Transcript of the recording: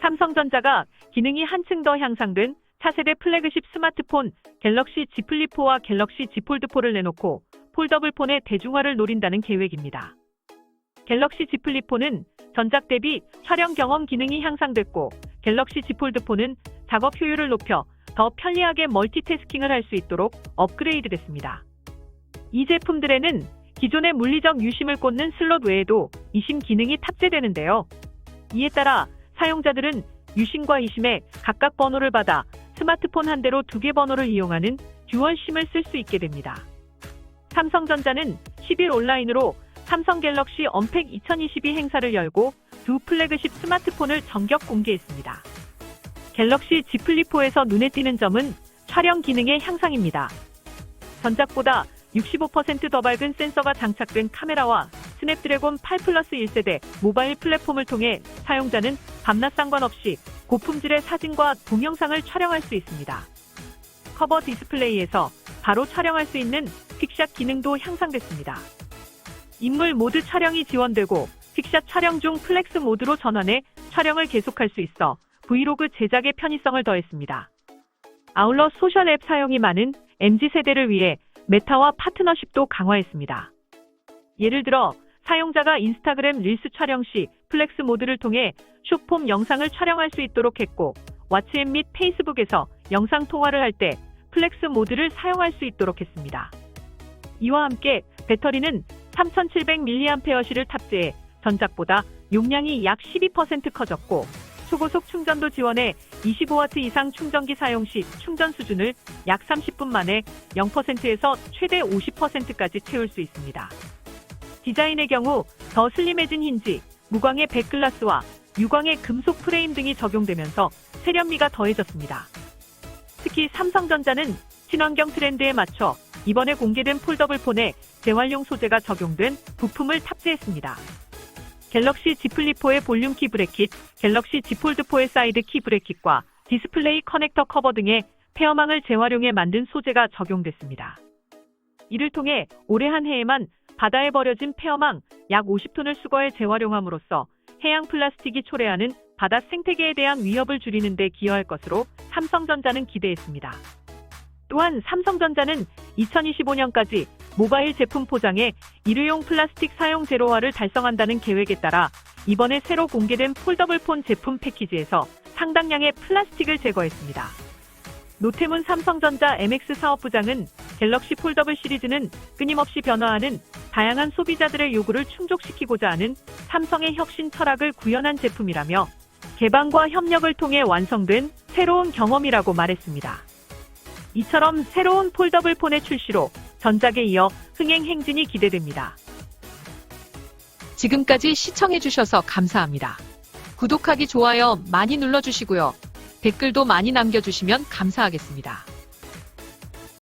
삼성전자가 기능이 한층 더 향상된 차세대 플래그십 스마트폰 갤럭시 Z 플립4와 갤럭시 Z 폴드4를 내놓고 폴더블 폰의 대중화를 노린다는 계획입니다. 갤럭시 Z 플립4는 전작 대비 촬영 경험 기능이 향상됐고 갤럭시 Z 폴드4는 작업 효율을 높여 더 편리하게 멀티태스킹을 할 수 있도록 업그레이드 됐습니다. 이 제품들에는 기존의 물리적 유심을 꽂는 슬롯 외에도 이심 기능이 탑재되는데요. 이에 따라 사용자들은 유심과 이심에 각각 번호를 받아 스마트폰 한 대로 두 개 번호를 이용하는 듀얼 심을 쓸 수 있게 됩니다. 삼성전자는 10일 온라인으로 삼성 갤럭시 언팩 2022 행사를 열고 두 플래그십 스마트폰을 전격 공개했습니다. 갤럭시 Z 플립4에서 눈에 띄는 점은 촬영 기능의 향상입니다. 전작보다 65%더 밝은 센서가 장착된 카메라와 스냅드래곤 8 플러스 1세대 모바일 플랫폼을 통해 사용자는 밤낮 상관없이 고품질의 사진과 동영상을 촬영할 수 있습니다. 커버 디스플레이에서 바로 촬영할 수 있는 픽샷 기능도 향상됐습니다. 인물 모드 촬영이 지원되고 픽샷 촬영 중 플렉스 모드로 전환해 촬영을 계속할 수 있어 브이로그 제작에 편의성을 더했습니다. 아울러 소셜 앱 사용이 많은 MZ세대를 위해 메타와 파트너십도 강화했습니다. 예를 들어 사용자가 인스타그램 릴스 촬영 시 플렉스 모드를 통해 숏폼 영상을 촬영할 수 있도록 했고 왓츠앱 및 페이스북에서 영상 통화를 할 때 플렉스 모드를 사용할 수 있도록 했습니다. 이와 함께 배터리는 3700mAh를 탑재해 전작보다 용량이 약 12% 커졌고 초고속 충전도 지원해 25W 이상 충전기 사용 시 충전 수준을 약 30분 만에 0%에서 최대 50%까지 채울 수 있습니다. 디자인의 경우 더 슬림해진 힌지, 무광의 백글라스와 유광의 금속 프레임 등이 적용되면서 세련미가 더해졌습니다. 특히 삼성전자는 친환경 트렌드에 맞춰 이번에 공개된 폴더블 폰에 재활용 소재가 적용된 부품을 탑재했습니다. 갤럭시 Z 플립4의 볼륨 키 브래킷, 갤럭시 Z 폴드4의 사이드 키 브래킷과 디스플레이 커넥터 커버 등의 페어망을 재활용해 만든 소재가 적용됐습니다. 이를 통해 올해 한 해에만 바다에 버려진 페어망 약 50톤을 수거해 재활용함으로써 해양 플라스틱이 초래하는 바다 생태계에 대한 위협을 줄이는 데 기여할 것으로 삼성전자는 기대했습니다. 또한 삼성전자는 2025년까지 모바일 제품 포장에 일회용 플라스틱 사용 제로화를 달성한다는 계획에 따라 이번에 새로 공개된 폴더블 폰 제품 패키지에서 상당량의 플라스틱을 제거했습니다. 노태문 삼성전자 MX 사업부장은 갤럭시 폴더블 시리즈는 끊임없이 변화하는 다양한 소비자들의 요구를 충족시키고자 하는 삼성의 혁신 철학을 구현한 제품이라며 개방과 협력을 통해 완성된 새로운 경험이라고 말했습니다. 이처럼 새로운 폴더블 폰의 출시로 전작에 이어 흥행 행진이 기대됩니다. 지금까지 시청해주셔서 감사합니다. 구독하기, 좋아요 많이 눌러주시고요. 댓글도 많이 남겨주시면 감사하겠습니다.